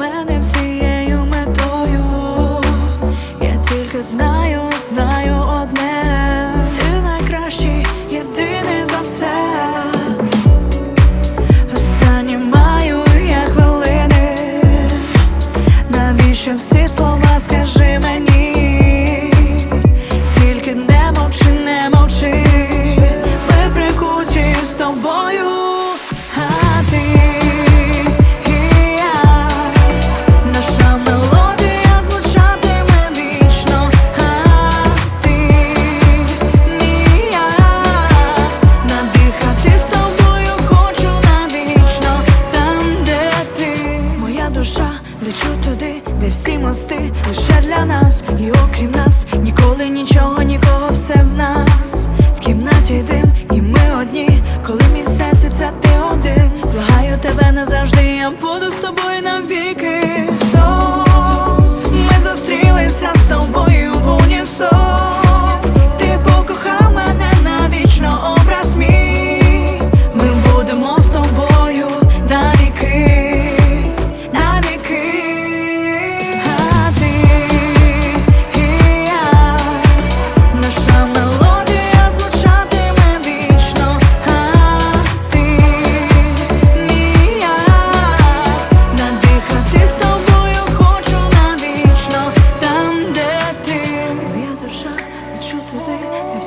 разом всією метою. Я тільки знаю, знаю одне. Мости лише для нас, і окрім нас, ніколи нічого, нікого, все в нас. В кімнаті дим, і ми одні, коли мій всесвіт це ти один. Благаю тебе назавжди,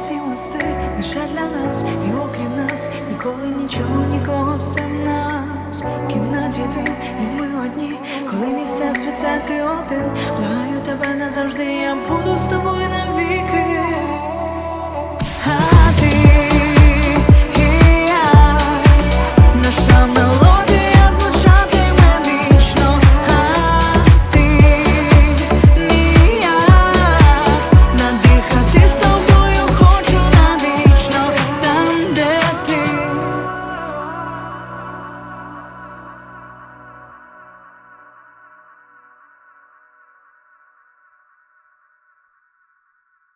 всі мости лише для нас, і окрім нас, ніколи нічого, нікого, все в нас. В кімнаті ти, і ми одні, коли мій всесвіт це ти один. Благаю тебе назавжди, я буду з тобою.